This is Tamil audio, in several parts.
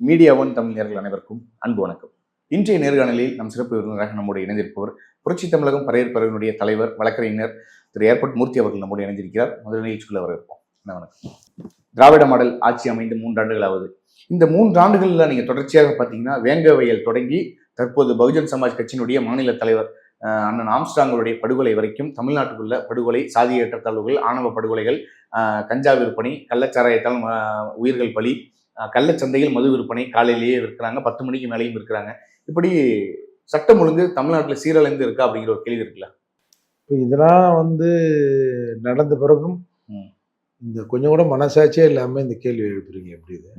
மீடியா ஒன் தமிழ் நேர்கள் அனைவருக்கும் அன்பு வணக்கம். இன்றைய நேர்காணலில் நம் சிறப்பு விருந்தினராக நம்முடைய இணைந்திருப்பவர் புரட்சி தமிழகம் பரையற்பறவினுடைய தலைவர் வழக்கறிஞர் திரு. ஏர்போர்ட் மூர்த்தி அவர்கள் நம்முடைய இணைந்திருக்கிறார். முதல் நிகழ்ச்சிக்குள்ள வரவேற்போம் வணக்கம். திராவிட மாடல் ஆட்சி அமைந்து மூன்றாண்டுகள் ஆகுது இந்த மூன்று ஆண்டுகளில் நீங்கள் தொடர்ச்சியாக பார்த்தீங்கன்னா வேங்கவையல் தொடங்கி தற்போது பகுஜன் சமாஜ் கட்சியினுடைய மாநில தலைவர் அண்ணன் ஆம்ஸ்டாங்களுடைய படுகொலை வரைக்கும் தமிழ்நாட்டுக்குள்ள படுகொலை சாதிய ஏற்றத்தாழ்வுகள் ஆணவ படுகொலைகள் கஞ்சா விற்பனை கள்ளச்சாராயத்தால் உயிர்கள் பலி கள்ளச்சந்தையில் மது விற்பனை காலையிலேயே விற்கிறாங்க பத்து மணிக்கு மேலேயும் இருக்கிறாங்க இப்படி சட்டம் ஒழுங்கு தமிழ்நாட்டில் சீரழிந்து இருக்கா அப்படிங்கிற ஒரு கேள்வி இருக்குல்ல? இப்போ இதெல்லாம் வந்து நடந்த பிறகும். இந்த கொஞ்சம் கூட மனசாட்சியே இல்லாமல் இந்த கேள்வி எழுப்புறீங்க. எப்படி இது?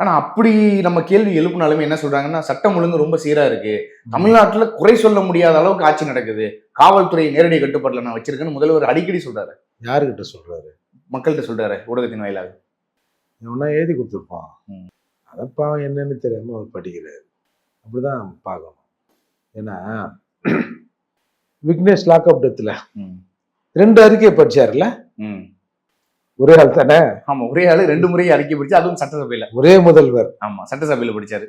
ஆனா அப்படி நம்ம கேள்வி எழுப்பினாலுமே என்ன சொல்றாங்கன்னா சட்டம் ஒழுங்கு ரொம்ப சீரா இருக்கு. தமிழ்நாட்டுல குறை சொல்ல முடியாத அளவுக்கு ஆட்சி நடக்குது. காவல்துறை நேரடி கட்டுப்பாட்டுல நான் வச்சிருக்கேன்னு முதல்வர் அடிக்கடி சொல்றாரு. யாருக்கிட்ட சொல்றாரு? மக்கள்கிட்ட சொல்றாரு ஊடகத்தின் வாயிலாக. எவனா எழுதி கொடுத்துருப்பான். ம். அதை பாவம் என்னன்னு தெரியாம அவர் படிக்கிறாரு. அப்படிதான் பார்க்கணும். ஏன்னா விக்னேஷ் லாக்அப் டெத்தில். ரெண்டு அறிக்கையை படிச்சாருல்ல? ம். ஒரே ஆள் தானே? ஆமா ஒரே ஆளு ரெண்டு முறை அறிக்கை பிடிச்சு அதுவும் சட்டசபையில. ஒரே முதல்வர். ஆமா சட்டசபையில படிச்சாரு.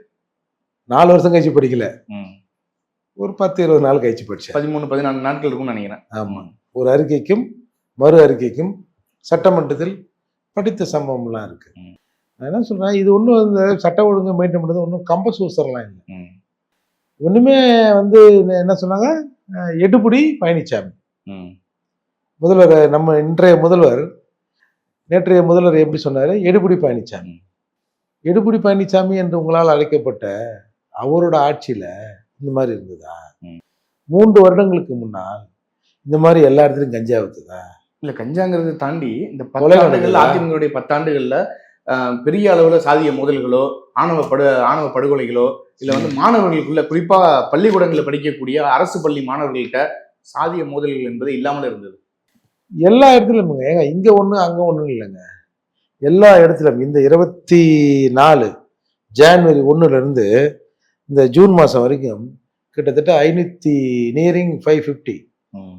நாலு வருஷம் கழிச்சு படிக்கல. ஒரு பத்து இருபது நாள் கழிச்சு படிச்சார். பதிமூணு பதினாலு நாட்கள் இருக்கும்னு நினைக்கிறேன். ஆமா. ஒரு அறிக்கைக்கும் மறு அறிக்கைக்கும் சட்டமன்றத்தில் படித்த சம்பவம்லாம் இருக்கு ம். நான் என்ன சொல்றேன் இது ஒன்றும் இந்த சட்ட ஒழுங்கு மெயின்டைன் பண்ணுறது ஒன்றும் கம்பசூசர்லாம் இல்லை ம். ஒண்ணுமே வந்து என்ன- சொன்னாங்க எடுபுடி பழனிசாமி. முதல்வர் நம்ம இன்றைய முதல்வர் நேற்றைய முதல்வர் எப்படி சொன்னாரு எடுபுடி பழனிசாமி எடுபுடி பழனிசாமி என்று உங்களால் அழைக்கப்பட்ட அவரோட ஆட்சியில இந்த மாதிரி இருந்ததா. மூன்று வருடங்களுக்கு முன்னால் இந்த மாதிரி எல்லா இடத்துலையும் கஞ்சா வித்துதா இல்ல கஞ்சாங்கிறத தாண்டி இந்த பத்தாண்டுகள்? அதிமுகவுடைய பத்தாண்டுகள்ல பெரிய அளவுல சாதிய மோதல்களோ ஆணவ படு ஆணவ படுகொலைகளோ இல்ல வந்து மாணவர்களுக்குள்ள குறிப்பா பள்ளிக்கூடங்களில் படிக்கக்கூடிய அரசு பள்ளி மாணவர்கள்ட்ட சாதிய மோதல்கள் என்பது இல்லாமல் இருந்தது. எல்லா இடத்துலையும் ஏங்க இங்க ஒண்ணு அங்க ஒண்ணும் இல்லைங்க. எல்லா இடத்துலையும் இந்த இருபத்தி நாலு ஜான்வரி ஒண்ணுல இருந்து இந்த ஜூன் மாசம் வரைக்கும் கிட்டத்தட்ட ஐநூத்தி நியரிங் ஃபைவ் ஃபிஃப்டி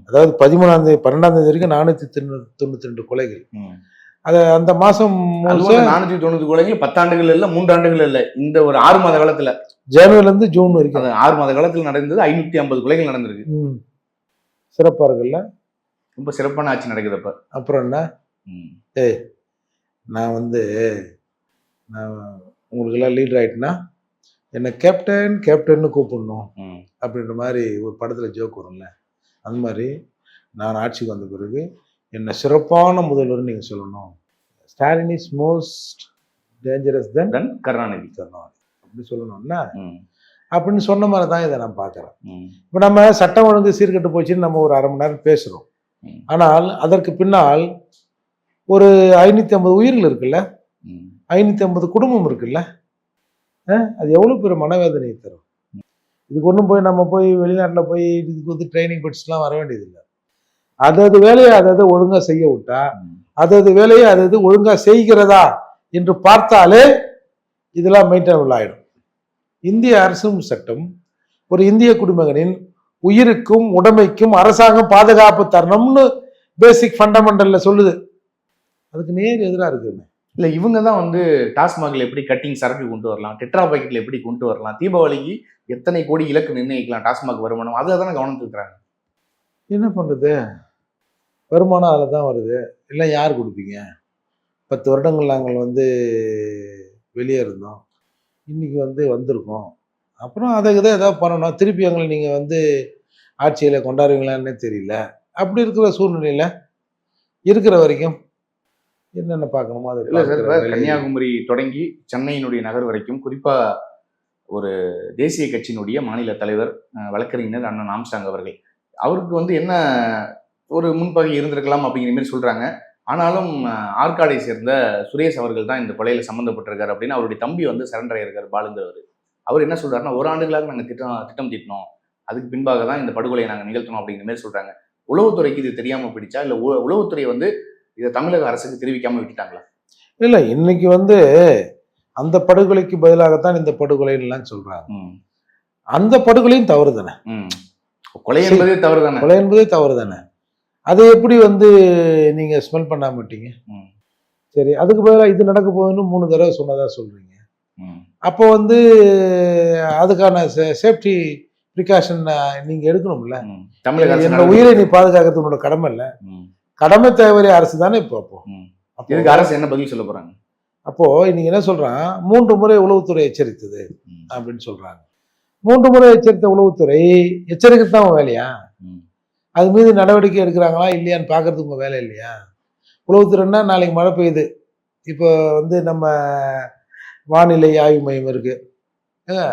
அதாவது பதிமூணாம் தேதி பன்னெண்டாம் தேதி வரைக்கும் நானூத்தி தொண்ணூத்தி தொண்ணூத்தி ரெண்டு கொலைகள். அது அந்த முழுசா நானூத்தி தொண்ணூத்தி கொலைகள் பத்தாண்டுகள் இல்ல மூன்றாண்டுகள் இல்ல. இந்த ஒரு ஆறு மாத காலத்துல. ஜனவரில இருந்து ஜூன் வரைக்கும். ஆறு மாத காலத்துல நடந்தது ஐநூத்தி ஐம்பது கொலைகள் நடந்திருக்கு. ம். சிறப்பா இருக்குல்ல? ரொம்ப சிறப்பான ஆட்சி நடக்குது அப்ப. அப்புறம் என்ன? ம். நான் வந்து நான் உங்களுக்கு எல்லாம் லீடர் ஆயிட்டுனா என்னை கேப்டன் கேப்டன்னு கூப்பிடணும் ம். அப்படின்ற மாதிரி ஒரு படத்துல ஜோக் வரும்ல. அந்த மாதிரி நான் ஆட்சிக்கு வந்த பிறகு என்னை சிறப்பான முதல்வர் நீங்க சொல்லணும் Stalin is most dangerous then Then Karunanidhi அப்படி சொல்லணும்னா. அப்படின்னு சொன்ன மாதிரி தான் இதை நான் பார்க்குறேன். இப்போ நம்ம சட்டம் ஒழுங்கு சீர்கெட்டு போச்சுன்னு நம்ம ஒரு அரை மணி நேரம் பேசுகிறோம். ஆனால் அதற்கு பின்னால் ஒரு ஐநூற்றி ஐம்பது உயிர்கள் இருக்குல்ல. ஐநூற்றி ஐம்பது குடும்பம் இருக்குல்ல அது எவ்வளோ பெரிய மனவேதனையை தரும் இதுக்கு ஒன்றும் போய் நம்ம போய் வெளிநாட்டில் போய் இதுக்கு வந்து ட்ரைனிங் படிச்சுலாம் வர வேண்டியதில்லை. அதது வேலையை அதது ஒழுங்காக செய்ய விட்டா அதது வேலையை அதது ஒழுங்காக செய்கிறதா என்று பார்த்தாலே இதெல்லாம் மெயின்டைனபிள் ஆகிடும் இந்திய அரசும் சட்டம் ஒரு இந்திய குடிமகனின் உயிருக்கும் உடமைக்கும் அரசாங்கம் பாதுகாப்பு தரணும்னு பேசிக் ஃபண்டமெண்டலில் சொல்லுது. அதுக்கு நேர் எதிராக இருக்குமே. இல்லை இவங்க தான் வந்து டாஸ்மாகில் எப்படி கட்டிங் சரக்கு கொண்டு வரலாம் டெட்ரா பாக்கெட்டில் எப்படி கொண்டு வரலாம் தீபாவளிக்கு எத்தனை கோடி இலக்கு நிர்ணயிக்கலாம் டாஸ்மாக் வருமானம்? அதை தானே கவனம் இருக்கிறாங்க என்ன பண்ணுறது வருமானம் அதில் தான் வருது. இல்லை யார் கொடுப்பீங்க? பத்து வருடங்கள் நாங்கள் வந்து வெளியே இருந்தோம். இன்னைக்கு வந்து வந்திருக்கோம். அப்புறம் அதை இதை ஏதாவது பண்ணணும். திருப்பி எங்களை நீங்கள் வந்து ஆட்சியில் கொண்டாடுவீங்களான்னே தெரியல. அப்படி இருக்கிற சூழ்நிலையில் இருக்கிற வரைக்கும் என்னென்ன பார்க்கணுமோ அதை இல்ல சார் கன்னியாகுமரி தொடங்கி சென்னையினுடைய நகர் வரைக்கும் குறிப்பா ஒரு தேசிய கட்சியினுடைய மாநில தலைவர் வழக்கறிஞர் அண்ணன் ஆம்ஸ்டாங் அவர்கள். அவருக்கு வந்து என்ன ஒரு முன்பகை இருந்திருக்கலாம் அப்படிங்கிற மாதிரி சொல்கிறாங்க ஆனாலும் ஆற்காடை சேர்ந்த சுரேஷ் அவர்கள் தான் இந்த கொலையில் சம்மந்தப்பட்டிருக்காரு அப்படின்னு அவருடைய தம்பி வந்து சரண்டர் ஆயிருக்காரு பாலுங்கிறவர். அவர் என்ன சொல்கிறாருன்னா ஒரு ஆண்டுகளாக நாங்கள் திட்டம் திட்டம் தீட்டினோம். அதுக்கு பின்பாக தான் இந்த படுகொலையை நாங்கள் நிகழ்த்தணும் அப்படிங்கிற மாதிரி சொல்கிறாங்க உளவுத்துறைக்கு இது தெரியாமல் பிடிச்சா இல்லை உ- உளவுத்துறை வந்து இதை தமிழக அரசுக்கு தெரிவிக்காமல் விட்டுட்டாங்களா? இல்லை இன்னைக்கு வந்து அந்த படுகொலைக்கு பதிலாகத்தான் இந்த படுகொலைலாம் சொல்றாங்க. அந்த படுகொலையும் தவறு தானே. கொலை என்பதே தவறு தானே கொலை என்பதே தவறு தானே அதை எப்படி வந்து நீங்க ஸ்மெல் பண்ணாம விட்டீங்க? ம். சரி அதுக்கு பதிலாக இது நடக்க போகுதுன்னு மூணு தடவை சொன்னதா சொல்றீங்க. அப்போ வந்து அதுக்கான சேஃப்டி ப்ரிகாஷன் நீங்க எடுக்கணும்ல. என்னோட உயிரை நீ பாதுகாக்கிறது உன்னோட கடமை இல்ல. கடமை தேவைய அரசு தானே இப்போ. அப்போ? இதுக்கு அரசு என்ன பதில் சொல்ல போறாங்க? அப்போ இன்னைக்கு என்ன சொல்றான்? மூன்று முறை உளவுத்துறை எச்சரித்தது. அப்படின்னு சொல்றாங்க. மூன்று முறை எச்சரித்த உளவுத்துறை எச்சரிக்கை தான் உன் வேலையா. அது மீது நடவடிக்கை எடுக்கிறாங்களா இல்லையான்னு பார்க்கறது உங்க வேலை இல்லையா? உளவுத்துறைன்னா நாளைக்கு மழை பெய்யுது. இப்போ வந்து நம்ம வானிலை ஆய்வு மையம் இருக்கு. ஏங்க,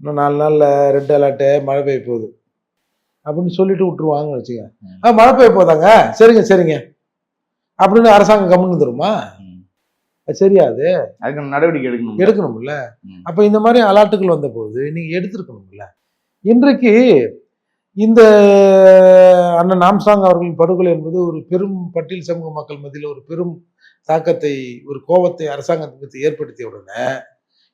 இன்னும் நாலு நாள்ல ரெட் அலர்ட்டு மழை பெய்ய போகுது. அப்படின்னு சொல்லிட்டு விட்டுருவாங்கன்னு வச்சுக்க ம். ஆ மழை பெய்ய போதாங்க? சரிங்க சரிங்க. அப்படின்னு அரசாங்கம் கம்முன்னு தருமா. அது சரியாது அதுக்கு நடவடிக்கை எடுக்கணும் எடுக்கணும்ல. அப்ப இந்த மாதிரி அலாட்டுகள் வந்த போது நீங்க எடுத்திருக்கணும்ல. இன்றைக்கு இந்த அண்ணன் நாம்சாங் அவர்களின் படுகொலை என்பது ஒரு பெரும் பட்டியல் சமூக மக்கள் மத்தியில் ஒரு பெரும் தாக்கத்தை ஒரு கோபத்தை அரசாங்கத்துக்கு ஏற்படுத்திய உடனே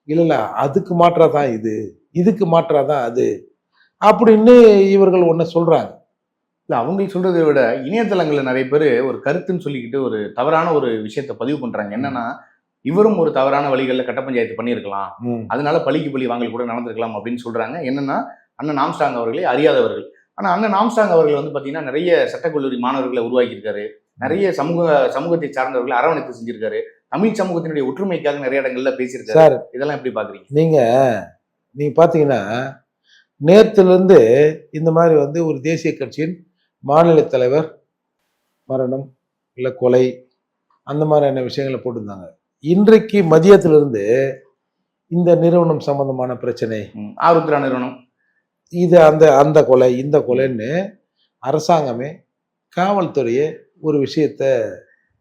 இல்ல இல்ல அதுக்கு மாற்றா தான் இது இதுக்கு மாற்றா தான் அது அப்படின்னு இவர்கள் ஒன்ன சொல்றாங்க. இல்ல அவங்க சொல்றதை விட இணையதளங்கள்ல நிறைய பேர் ஒரு கருத்துன்னு சொல்லிக்கிட்டு ஒரு தவறான ஒரு விஷயத்த பதிவு பண்றாங்க. என்னன்னா இவரும் ஒரு தவறான வழிகளில் கட்ட பஞ்சாயத்து பண்ணியிருக்கலாம். அதனால பழிக்கு பழி வாங்கல் கூட நடந்திருக்கலாம் அப்படின்னு சொல்றாங்க. என்னன்னா அண்ணன் நாம்ஸ்டாங் அவர்களே அறியாதவர்கள் ஆனா அண்ணன் நாம்ஸ்டாங் அவர்கள் வந்து பாத்தீங்கன்னா நிறைய சட்டக்கல்லூரி மாணவர்களை உருவாக்கியிருக்காரு. நிறைய சமூக சமூகத்தை சார்ந்தவர்களை அரவணைத்து செஞ்சிருக்காரு. தமிழ் சமூகத்தினுடைய ஒற்றுமைக்காக நிறைய இடங்கள்ல பேசியிருக்காரு. இதெல்லாம் எப்படி பாக்குறீங்க? நீங்க நீங்க பாத்தீங்கன்னா நேத்துல இருந்து இந்த மாதிரி வந்து ஒரு தேசிய கட்சியின் மாநில தலைவர் மரணம் இல்ல கொலை அந்த மாதிரியான விஷயங்களை போட்டிருந்தாங்க. இன்றைக்கு மதியத்திலிருந்து இந்த நிறுவனம் சம்பந்தமான பிரச்சனை ஆருத்ரா நிறுவனம். இது அந்த அந்த கொலை இந்த கொலைன்னு அரசாங்கமே காவல்துறையே ஒரு விஷயத்த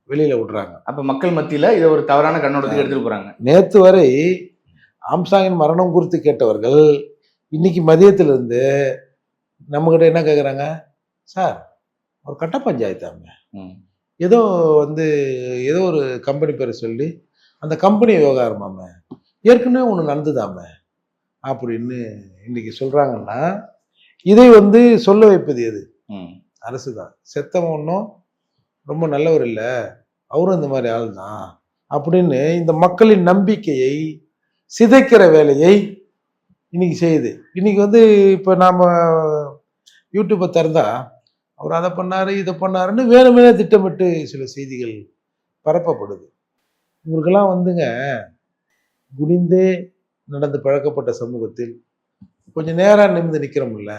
வெளியில விடுறாங்க. அப்ப மக்கள் மத்தியில இதை ஒரு தவறான கண்ணோட்டத்துக்கு எடுத்துட்டு போறாங்க. நேத்து வரை ஆம்சாங்கின் மரணம் குறித்து கேட்டவர்கள் இன்னைக்கு மதியத்திலிருந்து நம்மகிட்ட என்ன கேட்குறாங்க சார் ஒரு கட்ட பஞ்சாயத்தாமே ம். ஏதோ வந்து ஏதோ ஒரு கம்பெனி பேரை சொல்லி அந்த கம்பெனி விவகாரமாம ஏற்கனவே ஒன்று நடந்துதாமே அப்படின்னு இன்னைக்கு சொல்றாங்கன்னா இதை வந்து சொல்ல வைப்பது எது ம். அரசு தான் செத்தவன் ஒன்றும் ரொம்ப நல்லவர் இல்லை அவரும் இந்த மாதிரி ஆள் தான் அப்படின்னு இந்த மக்களின் நம்பிக்கையை சிதைக்கிற வேலையை இன்னைக்கு செய்யுது இன்னைக்கு வந்து இப்போ நாம யூடியூப்பை திறந்தா அவர் அதை பண்ணாரு இதை பண்ணாருன்னு வேணுமே திட்டமிட்டு சில செய்திகள் பரப்பப்படுது. இவருக்கெல்லாம் வந்துங்க குனிந்தே நடந்து பழக்கப்பட்ட சமூகத்தில் கொஞ்சம் நேரம் நிமிர்ந்து நிற்கிறோம்ல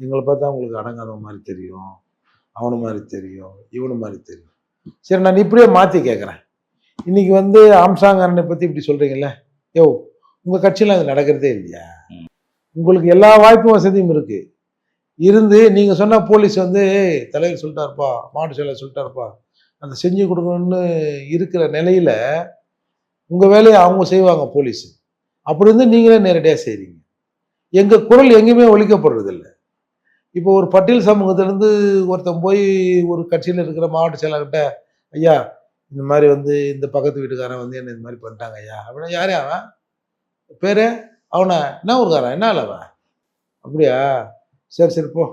எங்களை பார்த்தா உங்களுக்கு அடங்காத மாதிரி தெரியும் அவனு மாதிரி தெரியும் இவனு மாதிரி தெரியும். சரி நான் இப்படியே மாற்றி கேட்குறேன் இன்னைக்கு வந்து ஆம்சாங் அண்ணனை பற்றி இப்படி சொல்கிறீங்கல்ல யோ உங்கள் கட்சியில் அது நடக்கிறதே இல்லையா. உங்களுக்கு எல்லா வாய்ப்பும் வசதியும் இருக்கு. இருந்து நீங்கள் சொன்ன போலீஸ் வந்து தலைவர் சொல்லிட்டாருப்பா மாவட்ட செயலர் சொல்லிட்டாருப்பா அந்த செஞ்சு கொடுக்கணும்னு இருக்கிற நிலையில் உங்கள் வேலையை அவங்க செய்வாங்க போலீஸு. அப்படி இருந்து நீங்களே நேரடியாக செய்கிறீங்க எங்கள் குரல் எங்கேயுமே ஒழிக்கப்படுறதில்ல. இப்போ ஒரு பட்டியல் சமூகத்திலேருந்து ஒருத்தன் போய் ஒரு கட்சியில் இருக்கிற மாவட்ட செயலர்கிட்ட ஐயா இந்த மாதிரி வந்து இந்த பக்கத்து வீட்டுக்காரன் வந்து என்ன இந்த மாதிரி பண்ணிட்டாங்க ஐயா. அப்படின்னா யாரே அவன்? பேர்? அவனை? என்ன ஊருக்காரன்? என்ன ஆள் அப்படியா? சரி சரி போ.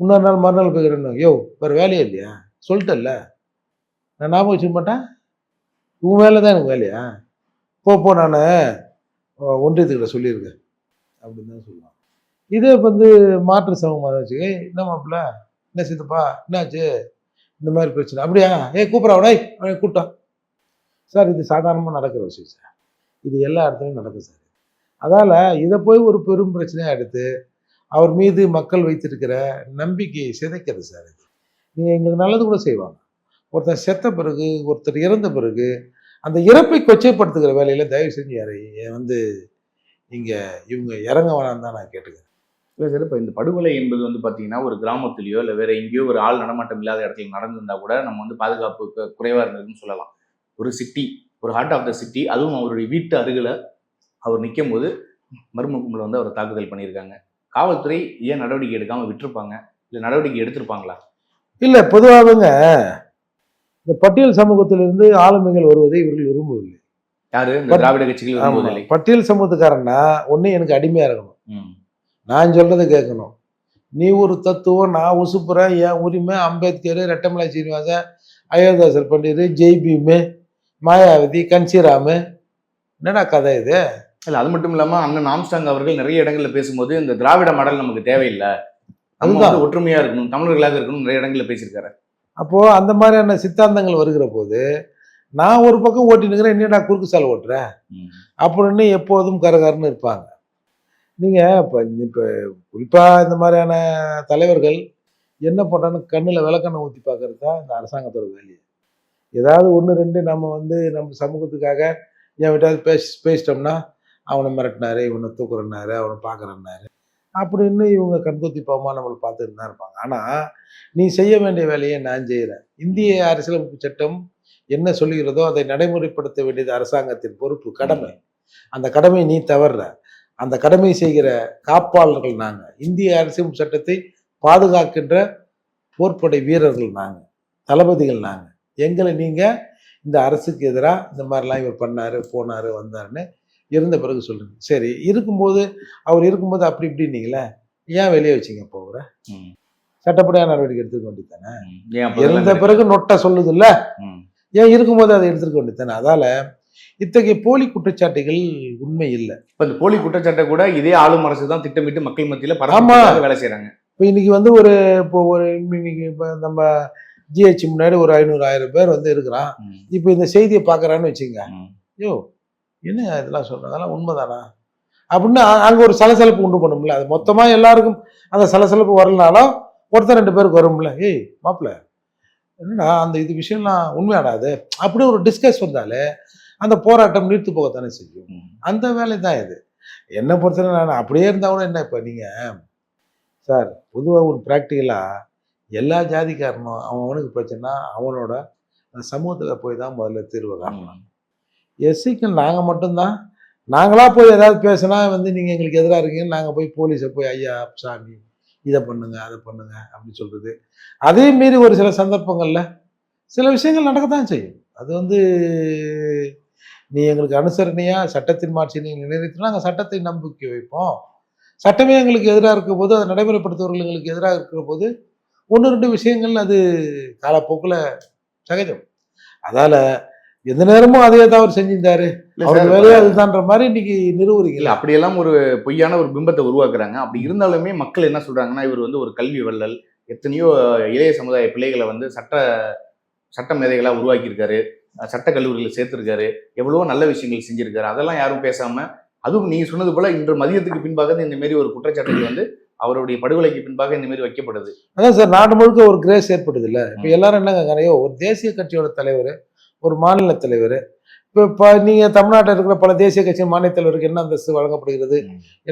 இன்னொரு நாள் மறுநாள் போய்க்கிறேன்னு யோ வேறு வேலையே இல்லையா? சொல்லிட்டல்ல நான் ஞாபகம் வச்சுக்க மாட்டேன்? உன் வேலை தான் எனக்கு வேலையா? போ போ நான் ஒன்றியத்துக்கிட்ட சொல்லியிருக்கேன். அப்படின்னு தான் சொல்லுவான். இதே வந்து மாற்று சமூகமாக வச்சுக்க. என்ன மாப்பிள்ள? என்ன சித்தப்பா? என்னாச்சு? இந்த மாதிரி பிரச்சனை. அப்படியா? ஏய் கூப்பிட்றா அவனை. அவனை கூப்பிட்டான். சார் இது சாதாரணமாக நடக்கிற விஷயம் சார். இது எல்லா இடத்துலையும் நடக்கும் சார். அதால் இதை போய் ஒரு பெரும் பிரச்சனையாக எடுத்து அவர் மீது மக்கள் வைத்திருக்கிற நம்பிக்கையை சிதைக்கிறது சார் இது. நீங்கள் எங்களுக்கு நல்லது கூட செய்வாங்க. ஒருத்தர் செத்த பிறகு ஒருத்தர் இறந்த பிறகு அந்த இறப்பை கொச்சைப்படுத்துகிற வேலையில் தயவு செஞ்சு யாரையும் வந்து இங்கே இவங்க இறங்க வேணாம் தான் நான் கேட்டுக்கிறேன். இல்லை சார் இப்போ இந்த படுகொலை என்பது வந்து பார்த்தீங்கன்னா ஒரு கிராமத்துலேயோ இல்லை வேறு எங்கேயோ ஒரு ஆள் நடமாட்டம் இல்லாத இடத்துல நடந்திருந்தா கூட நம்ம வந்து பாதுகாப்பு குறைவாக இருந்ததுன்னு சொல்லலாம். ஒரு சிட்டி ஒரு ஹார்ட் ஆஃப் த சிட்டி அதுவும் அவருடைய வீட்டு அருகில் அவர் நிற்கும் போது மர்ம கும்பல் வந்து அவர் தாக்குதல் பண்ணியிருக்காங்க. காவல்துறை ஏன் நடவடிக்கை எடுக்காம விட்டுருப்பாங்க? இல்லை நடவடிக்கை எடுத்திருப்பாங்களா? இல்ல பொதுவாகங்க இந்த பட்டியல் சமூகத்திலிருந்து ஆளுமைகள் வருவதை இவர்கள் விரும்பவில்லை. யாரு? திராவிட கட்சிகள் பட்டியல் சமூகத்துக்காரன்னா ஒண்ணு எனக்கு அடிமையா இருக்கணும். நான் சொல்றதை கேட்கணும். நீ ஒரு தத்துவம் நான் உசுப்புறேன் என் உரிமை அம்பேத்கர் ரெட்டமலை சீனிவாசன் அயோத்தாசர் பண்டிதர் ஜெய் பீமு மாயாவதி கன்சிராமு. என்னடா கதை இது? இல்ல அது மட்டும் இல்லாம அண்ணன் ஆம்ஸ்டாங் அவர்கள் நிறைய இடங்கள்ல பேசும்போது இந்த திராவிட மாடல் நமக்கு தேவையில்லை. நம்ம. வந்து ஒற்றுமையா இருக்கணும் தமிழர்களாக இருக்கணும் நிறைய இடங்கள்ல பேசியிருக்காரு. அப்போ அந்த மாதிரியான சித்தாந்தங்கள் வருகிற போது நான் ஒரு பக்கம் ஓட்டினுக்கிறேன் என்னடா குறுக்கு சால் ஓட்டுறேன்? அப்படின்னு எப்போதும் கரகரன்னு இருப்பாங்க. நீங்கள் இப்போ இப்போ குறிப்பாக இந்த மாதிரியான தலைவர்கள் என்ன பண்ணுறான்னு கண்ணில் விளக்கண்ணை ஊற்றி பார்க்கறது தான் இந்த அரசாங்கத்தோட வேலையை. ஏதாவது ஒன்று ரெண்டு நம்ம வந்து நம்ம சமூகத்துக்காக என் விட்டாவது பேசி பேசிட்டோம்னா அவனை மிரட்டினாரு இவனை தூக்குறனாரு அவனை பார்க்குறனாரு அப்படின்னு இவங்க கண்கொத்தி பாவமாக நம்மளை பார்த்துட்டு தான் இருப்பாங்க. ஆனால் நீ செய்ய வேண்டிய வேலையை நான் செய்கிறேன் இந்திய அரசியலமைப்பு சட்டம் என்ன சொல்லுகிறதோ அதை நடைமுறைப்படுத்த வேண்டியது அரசாங்கத்தின் பொறுப்பு கடமை. அந்த கடமையை நீ தவறுற. அந்த கடமை செய்கிற காப்பாளர்கள் நாங்கள் இந்திய அரசியல் சட்டத்தை பாதுகாக்கின்ற போர்ப்படை வீரர்கள் நாங்கள் தளபதிகள் நாங்கள் எங்களை நீங்கள் இந்த அரசுக்கு எதிராக இந்த மாதிரிலாம் இவர் பண்ணார் போனார் வந்தாருன்னு இருந்த பிறகு சொல்லுங்க சரி இருக்கும்போது அவர் இருக்கும்போது அப்படி இப்படின்னீங்களே ஏன் வெளியே வச்சிங்க ம். சட்டப்படியான நடவடிக்கை எடுத்துக்க வேண்டியதானே அப்ப இருந்த பிறகு நொட்டை சொல்லுது ம். ஏன் இருக்கும்போது அதை எடுத்துக்க வேண்டியதானே அதால இத்தகைய போலி குற்றச்சாட்டுகள் உண்மை இல்லை. இப்ப இந்த போலி குற்றச்சாட்டை கூட இதே ஆளும் அரசு தான் திட்டமிட்டு மக்கள் மத்தியில. பரவாயில்ல வேலை செய்யறாங்க இப்போ இன்னைக்கு வந்து ஒரு இப்போ ஒரு இன்னைக்கு இப்போ நம்ம ஜிஹெச் முன்னாடி ஒரு ஐநூறு ஆயிரம் பேர் வந்து இருக்கிறான். இப்போ இந்த செய்தியை பார்க்குறான்னு வச்சுங்க. யோ என்ன இதெல்லாம் சொல்கிறேன் அதெல்லாம் உண்மைதானா? அப்படின்னு அங்க ஒரு சலசலப்பு உண்டு பண்ணும்ல. அது மொத்தமா எல்லாருக்கும் அந்த சலசலப்பு வரலனாலும் ஒருத்தர் ரெண்டு பேருக்கு வரும்ல. ஏய் மாப்பிள்ள என்னடா அந்த இது விஷயம்லாம் உண்மையாடா அது? அப்படி ஒரு டிஸ்கஸ் வந்தாலே அந்த போராட்டம் நீர்த்து போகத்தானே செய்யும். அந்த வேலை தான் இது. என்னை பொறுத்தவரை நான் அப்படியே இருந்தால் கூட என்ன இப்போ நீங்கள் சார் பொதுவாக ஒரு ப்ராக்டிக்கலாக எல்லா ஜாதிக்காரனும் அவன் அவனுக்கு பிரச்சனை அவனோட அந்த சமூகத்தில் போய் தான் முதல்ல தீர்வு காணணும். எஸ்சிக்கு நாங்கள் மட்டும்தான். நாங்களாக போய் ஏதாவது பேசினா வந்து நீங்கள் எங்களுக்கு எதிராக இருக்கீங்கன்னு நாங்கள் போய் போலீஸை போய் ஐயா சாமி இதை பண்ணுங்க அதை பண்ணுங்க அப்படின்னு சொல்கிறது அதே மீறி ஒரு சில சந்தர்ப்பங்களில் சில விஷயங்கள் நடக்கத்தான் செய்யும். அது வந்து நீ எங்களுக்கு அனுசரணையாக சட்டத்தின் மாற்றி நீங்கள் நினைத்துனா நாங்கள் சட்டத்தை நம்பிக்கை வைப்போம். சட்டமே எங்களுக்கு எதிராக இருக்கிற போது அதை நடைமுறைப்படுத்துவர்கள் எங்களுக்கு எதிராக இருக்கிற போது ஒன்று ரெண்டு விஷயங்கள் அது காலப்போக்கில் சகஜம். அதால் எந்த நேரமும் அதே தான் அவர் செஞ்சிருந்தாரு. இல்ல சார், வேலையே அதுதான்ற மாதிரி இன்னைக்கு இல்ல நிறுவுறீங்களா அப்படியெல்லாம் ஒரு பொய்யான ஒரு பிம்பத்தை உருவாக்குறாங்க. அப்படி இருந்தாலுமே மக்கள் என்ன சொல்றாங்கன்னா இவர் வந்து ஒரு கல்வி வள்ளல். எத்தனையோ இளைய சமுதாய பிள்ளைகளை வந்து சட்ட சட்ட மேதைகளா உருவாக்கியிருக்காரு. சட்ட கல்லூரியில் சேர்த்திருக்காரு. எவ்வளவோ நல்ல விஷயங்கள் செஞ்சிருக்காரு. அதெல்லாம் யாரும் பேசாம அதுவும் நீங்க சொன்னது போல இன்று மதியத்துக்கு பின்பாக இந்த மாதிரி ஒரு குற்றச்சாட்டுகள் வந்து அவருடைய படுகொலைக்கு பின்பாக இந்த மாதிரி வைக்கப்படுது. அதான் சார் நாடு முழுக்க ஒரு கிரேஸ் ஏற்படுது இல்ல? இப்போ எல்லாரும் என்ன கேட்கறாங்க ஒரு தேசிய கட்சியோட தலைவர் ஒரு மாநில தலைவர். இப்போ இப்போ நீங்க தமிழ்நாட்டில் இருக்கிற பல தேசிய கட்சி மாநில தலைவருக்கு என்ன அந்தஸ்து வழங்கப்படுகிறது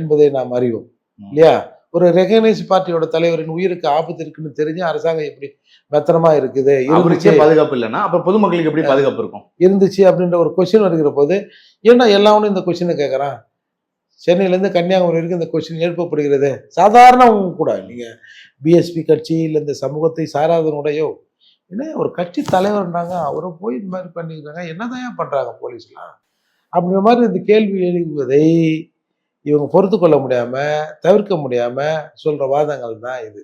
என்பதை நாம் அறிவோம். இல்லையா? ஒரு ரெகனைஸ் பார்ட்டியோட தலைவரின் உயிருக்கு ஆபத்து இருக்குன்னு தெரிஞ்சு அரசாங்கம் எப்படி மெத்தனமா இருக்குது. இருந்துச்சு. பாதுகாப்பு இல்லைன்னா அப்ப பொதுமக்களுக்கு எப்படி பாதுகாப்பு இருக்கும்? இருந்துச்சு அப்படின்ற ஒரு கொஸ்டின் வருகிற போது ஏன்னா எல்லாவனும் இந்த கொஸ்டினை கேட்குறான் சென்னையிலேருந்து கன்னியாகுமரி வரைக்கும் இந்த கொஸ்டின் எழுப்பப்படுகிறது. சாதாரணவங்க கூட நீங்கள் பிஎஸ்பி கட்சி இல்லை இந்த சமூகத்தை சாராதனுடையோ என்ன ஒரு கட்சி தலைவர்ன்றாங்க அவரை போய் இந்த மாதிரி பண்ணிக்கிறாங்க என்னதான் பண்ணுறாங்க போலீஸ்லாம்? அப்படின்ற மாதிரி இந்த கேள்வி எழுப்புவதை இவங்க பொறுத்து கொள்ள முடியாமல் தவிர்க்க முடியாமல் சொல்கிற வாதங்கள் தான் இது.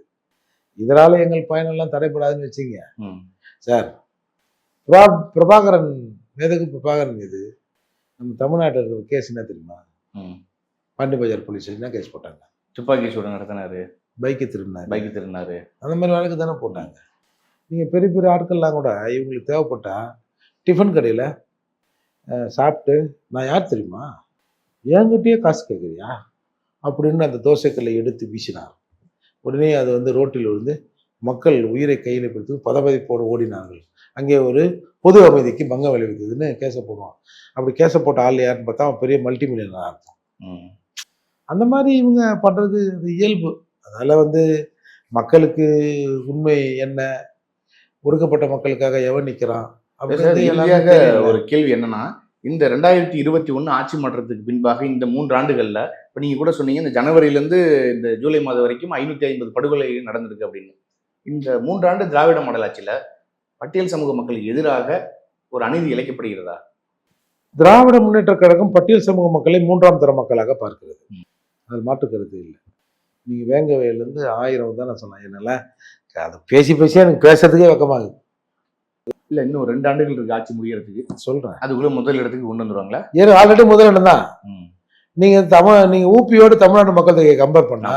இதனால் எங்கள் பயணம்லாம் தடைப்படாதுன்னு வச்சுங்க. சார் பிரபா பிரபாகரன் மேதகு பிரபாகரன் மீது நம்ம தமிழ்நாட்டில் இருக்கிற கேஸ் என்ன தெரியுமா. பாண்டி பஜார் போலீஸ் என்ன கேஸ் போட்டாங்க? துப்பாக்கி சூடு நடத்தினாரு. பைக்கு திருடினாரு. பைக் திருடினாரு. அந்த மாதிரி வழக்கு தானே போட்டாங்க. நீங்கள் பெரிய பெரிய ஆட்கள்லாம் கூட இவங்களுக்கு தேவைப்பட்டா டிஃபன் கடையில் சாப்பிட்டு நான் யார் தெரியுமா? என்கிட்டயே காசு கேட்குறியா அப்படின்னு அந்த தோசைக்கல்லை எடுத்து வீசினார். உடனே அது வந்து ரோட்டில் விழுந்து மக்கள் உயிரை கையில் பிடித்து பதபதிப்போடு ஓடினார்கள். அங்கே ஒரு பொது அமைதிக்கு பங்கம் விளைவித்ததுன்னு கேஸை போடுவான். அப்படி கேஸை போட்ட ஆள் யாருன்னு பார்த்தா அவன் பெரிய மல்டி மில்லியனர் அர்த்தம் ம். அந்த மாதிரி இவங்க பண்ணுறது இயல்பு. அதனால் வந்து மக்களுக்கு உண்மை என்ன? ஒடுக்கப்பட்ட மக்களுக்காக எவன் நிற்கிறான் தெரியல. ஒரு கேள்வி என்னன்னா இந்த ரெண்டாயிரத்தி இருபத்தி ஒண்ணு ஆட்சி மாற்றத்துக்கு பின்பாக இந்த மூன்று ஆண்டுகள்ல இப்ப நீங்க கூட சொன்னீங்க இந்த ஜனவரியில இருந்து இந்த ஜூலை மாதம் வரைக்கும் ஐநூத்தி ஐம்பது படுகொலை நடந்திருக்கு அப்படின்னு. இந்த மூன்றாண்டு திராவிட மாடல் ஆட்சியில பட்டியல் சமூக மக்களுக்கு எதிராக ஒரு அநீதி இழைக்கப்படுகிறதா? திராவிட முன்னேற்ற கழகம் பட்டியல் சமூக மக்களை மூன்றாம் தர மக்களாக பார்க்கிறது. அது மாற்று கருத்து இல்லை. நீங்கள் வேங்கவையிலேருந்து ஆயிரம் தான் நான் சொன்னேன். என்னால்? அதை பேசி பேசி எனக்கு பேசுறதுக்கே வெக்கமாகுது இல்ல இன்னும் ரெண்டு ஆண்டுகள் இருக்கு ஆட்சி முடியறதுக்கு. சொல்றேன். அதுக்குள்ள முதல் இடத்துக்கு கொண்டு வந்துருவாங்களா? ஏன்னா ஆல்ரெடி முதலிடம் தான். ம். நீங்க தமிழ் நீங்க ஊபியோடு தமிழ்நாடு மக்கள் தொகையை கம்பேர் பண்ணா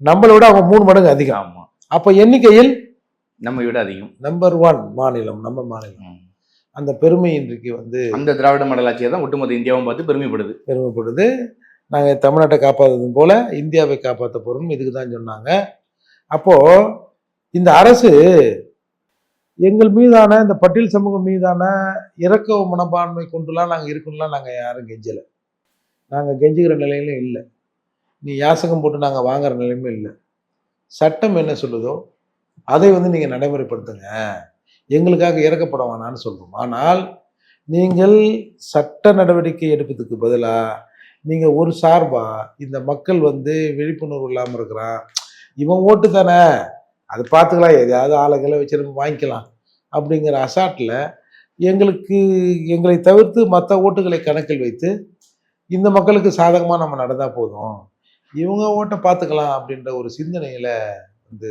நம்மளை விட அவங்க மூணு மடங்கு அதிகம். ஆமா. அப்ப எண்ணிக்கையில் நம்ம விட அதிகம். நம்பர் ஒன் மாநிலம் நம்ம மாநிலம். அந்த பெருமை இன்றைக்கு வந்து அந்த திராவிட மாடல் ஆட்சியை தான் ஒட்டுமொத்த இந்தியாவும் பார்த்து பெருமைப்படுது. பெருமைப்படுது. நாங்கள் தமிழ்நாட்டை காப்பாற்றுறது போல் இந்தியாவை காப்பாற்ற போறோம் இதுக்கு தான் சொன்னாங்க. அப்போது இந்த அரசு எங்கள் மீதான இந்த பட்டியல் சமூகம் மீதான இறக்க மனப்பான்மை கொண்டுலாம் நாங்கள் இருக்கணும்லாம் நாங்கள் யாரும் கெஞ்சலை. நாங்கள் கெஞ்சுகிற நிலையிலும் இல்லை. நீ யாசகம் போட்டு நாங்கள் வாங்குற நிலையுமே இல்லை. சட்டம் என்ன சொல்லுதோ அதை வந்து நீங்கள் நடைமுறைப்படுத்துங்க. எங்களுக்காக இறக்கப்பட வேணான்னு சொல்கிறோம் ஆனால் நீங்கள் சட்ட நடவடிக்கை எடுப்பதுக்கு பதிலாக நீங்கள் ஒரு சார்பாக இந்த மக்கள் வந்து விழிப்புணர்வு இல்லாமல் இருக்கிறான். இவன் ஓட்டு தானே. அது பார்த்துக்கலாம். எதையாவது ஆளுங்களை வச்சிருந்து வாங்கிக்கலாம். அப்படிங்கிற அசாட்டில் எங்களுக்கு எங்களை தவிர்த்து மற்ற ஓட்டுகளை கணக்கில் வைத்து இந்த மக்களுக்கு சாதகமாக நம்ம நடந்தால் போதும். இவங்க ஓட்டை பார்த்துக்கலாம் அப்படின்ற ஒரு சிந்தனையில் வந்து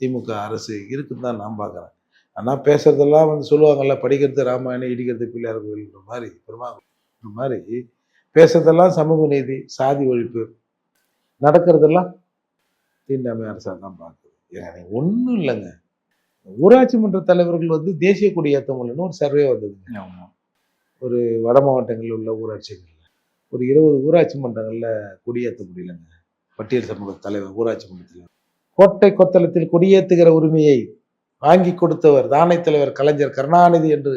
திமுக அரசு இருக்குன்னு தான் நான் பார்க்குறேன். ஆனால் பேசுறதெல்லாம் வந்து சொல்லுவாங்கல்ல படிக்கிறது ராமாயணம் இடிக்கிறது பிள்ளையார் கோயில்ன்ற மாதிரி பெருமாள் மாதிரி பேசுறதெல்லாம் சமூக நீதி சாதி ஒழிப்பு. நடக்கிறதெல்லாம் தீண்டாமை அரசாக தான் பார்க்குது. ஒன்றும் இல்லைங்க. ஊராட்சி மன்ற தலைவர்கள் வந்து தேசிய கொடி ஏற்ற முடியலன்னு ஒரு சர்வே வந்ததுங்க. ஒரு வட மாவட்டங்களில் உள்ள ஊராட்சிகளில். ஒரு இருபது ஊராட்சி மன்றங்களில் கொடியேற்ற முடியலங்க. பட்டியல் சமூக தலைவர் ஊராட்சி மன்றத்தில். கோட்டை கொத்தளத்தில் கொடியேற்றுகிற உரிமையை வாங்கி கொடுத்தவர் தானை தலைவர் கலைஞர் கருணாநிதி என்று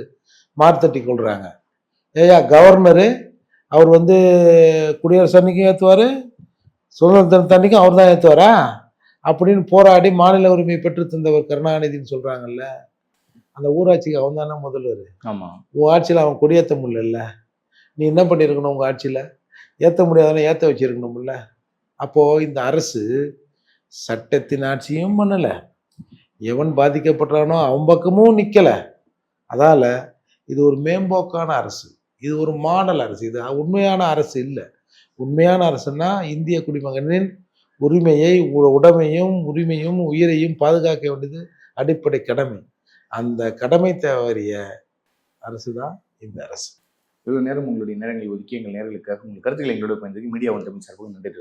மார்த்தட்டி கொள்றாங்க. ஏயா கவர்னரு அவர் வந்து குடியரசு அன்னைக்கும் ஏற்றுவார் சுதந்திர தினத்தன்னைக்கும் அவர் தான் ஏற்றுவாரா அப்படின்னு போராடி மாநில உரிமை பெற்று தந்தவர் கருணாநிதின்னு சொல்றாங்கல்ல. அந்த ஊராட்சிக்கு அவன் தானே முதல்வர். ஆமா. உன் ஆட்சியில் அவன் கொடியேற்ற முடியல நீ என்ன பண்ணியிருக்கணும் உங்கள் ஆட்சியில்? ஏற்ற முடியாதுன்னு ஏற்ற வச்சிருக்கணும்ல. அப்போது இந்த அரசு சட்டத்தின் ஆட்சியும் பண்ணலை. எவன் பாதிக்கப்படுறானோ அவன் பக்கமும் நிற்கலை அதால் இது ஒரு மேம்போக்கான அரசு. இது ஒரு மாடல் அரசு. இது உண்மையான அரசு இல்லை. உண்மையான அரசுன்னா இந்திய குடிமகனின் உரிமையை உடமையும் உரிமையும் உயிரையும் பாதுகாக்க வேண்டியது அடிப்படை கடமை. அந்த கடமை தவறிய அரசு தான் இந்த அரசு. இவ்வளவு நேரம் உங்களுடைய நேரங்களை ஒதுக்கி எங்கள் நேர்களுக்காக உங்கள் கருத்துக்களை எங்களோட பயன்படுத்தி மீடியா ஒன் தமிழ் சார்பாக நன்றி